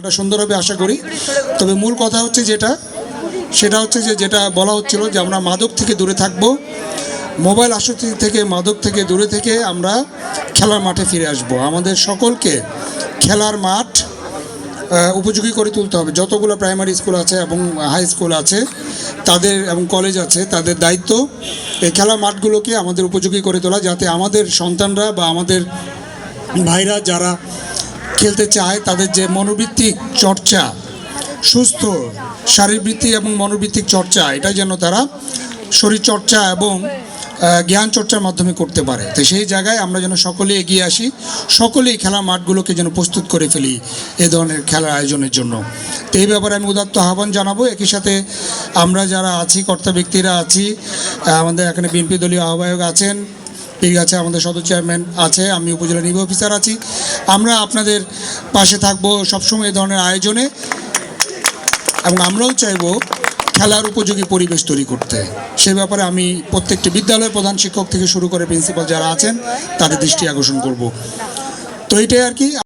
এটা সুন্দর হবে আশা করি। তবে মূল কথা হচ্ছে যেটা সেটা হচ্ছে যে যেটা বলা হচ্ছিল যে আমরা মাদক থেকে দূরে থাকব। মোবাইল আসক্তি থেকে মাদক থেকে দূরে থেকে আমরা খেলার মাঠে ফিরে আসব। আমাদের সকলকে খেলার মাঠ উপযোগী করে তুলতে হবে। যতগুলো প্রাইমারি স্কুল আছে এবং হাই স্কুল আছে তাদের এবং কলেজ আছে তাদের দায়িত্ব এই খেলার মাঠগুলোকে আমাদের উপযোগী করে তোলা যাতে আমাদের সন্তানরা বা আমাদের ভাইরা যারা খেলতে চায় তাদের যে মনোবৃত্তিক চর্চা, সুস্থ শারীরবৃত্তিক এবং মনোবৃত্তিক চর্চা এটা যেন তারা শরীর চর্চা এবং জ্ঞান চর্চার মাধ্যমে করতে পারে। তো সেই জায়গায় আমরা যেন সকলে এগিয়ে আসি, সকলেই খেলা মাঠগুলোকে যেন প্রস্তুত করে ফেলি এ ধরনের খেলার আয়োজনের জন্য। তো এই ব্যাপারে আমি উদাত্ত আহ্বান জানাব। একই সাথে আমরা যারা আছি, কর্তা ব্যক্তিরা আছি আমাদের এখানে বিএনপি দলীয় আহ্বায়ক আছেন ঠিক আছে আমাদের সদর চেয়ারম্যান আছে, আমি উপজেলা নির্বাহী অফিসার আছি। আমরা আপনাদের পাশে থাকব সবসময় এই ধরনের আয়োজনে। এবং আমরাও চাইব খেলার উপযোগী পরিবেশ তৈরি করতে। সে ব্যাপারে আমি প্রত্যেকটি বিদ্যালয়ের প্রধান শিক্ষক থেকে শুরু করে প্রিন্সিপাল যারা আছেন, তাদের দৃষ্টি আকর্ষণ করব। তো এটাই আর কি।